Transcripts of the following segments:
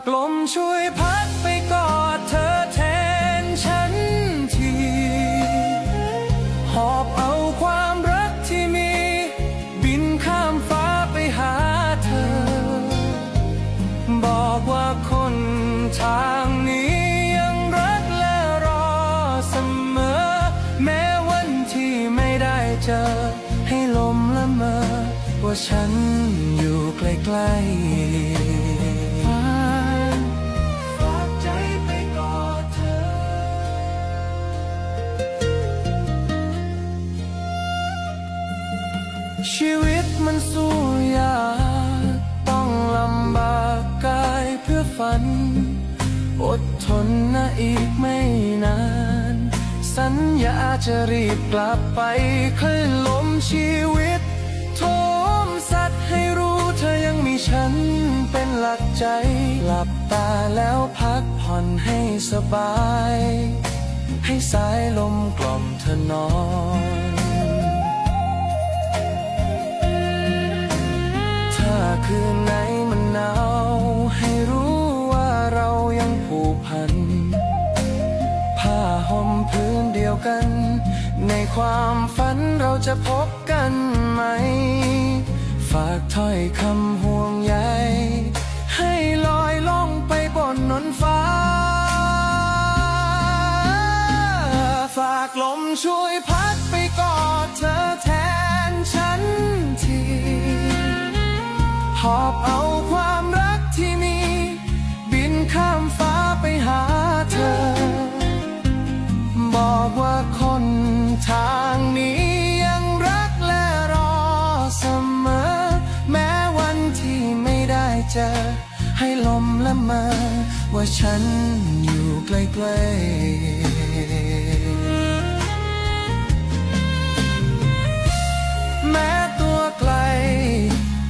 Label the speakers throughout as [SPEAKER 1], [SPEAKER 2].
[SPEAKER 1] ากลมช่วยพัดไปกอดเธอแทนฉันที หอบเอาความรักที่มี บินข้ามฟ้าไปหาเธอ บอกว่าคนทางนี้ยังรักและรอเสมอ แม้วันที่ไม่ได้เจอ ให้ลมละเมอ ว่าฉันอยู่ใกล้ๆ ชีวิตมันสู้ยากต้องลำบากกายเพื่อฝัน อดทนนะอีกไม่นาน สัญญาจะรีบกลับไปคลื่นลมชีวิตโทมสัตว์ให้รู้เธอยังมีฉันเป็นหลักใจ หลับตาแล้วพักผ่อนให้สบาย ให้สายลมกล่อมเธอนอน กัน ในความฝันเราจะพบกันไหม ฝากถ้อยคำห่วงใยให้ลอยล่องไปบนนนฟ้า ฝากลมช่วยพัดไปกอดเธอแทนฉันทีหอบเอา ให้ลมละมา ว่าฉันอยู่ใกล้ๆแม้ตัวไกล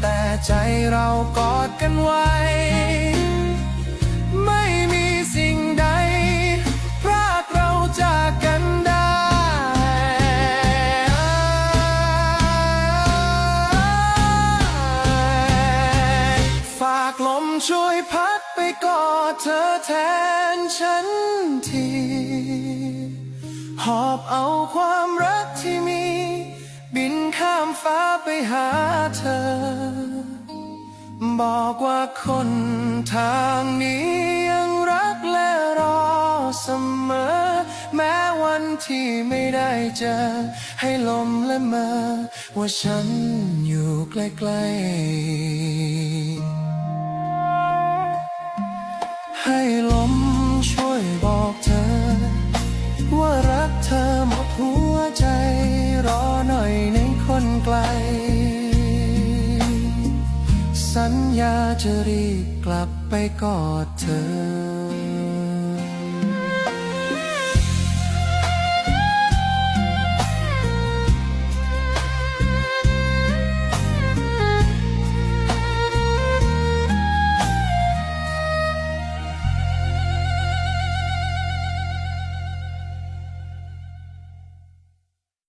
[SPEAKER 1] แต่ใจเรากอดกันไว้ ช่วยพัดไปกอดเธอแทนฉันที หอบเอาความรักที่มี บินข้ามฟ้าไปหาเธอ บอกว่าคนทางนี้ยังรักและรอเสมอ แม้วันที่ไม่ได้เจอ ให้ลมและเมอว่าฉันอยู่ใกล้ๆ ให้ลมช่วยบอกเธอ ว่ารักเธอหมดหัวใจ รอหน่อยในคนไกล สัญญาจะรีบกลับไปกอดเธอ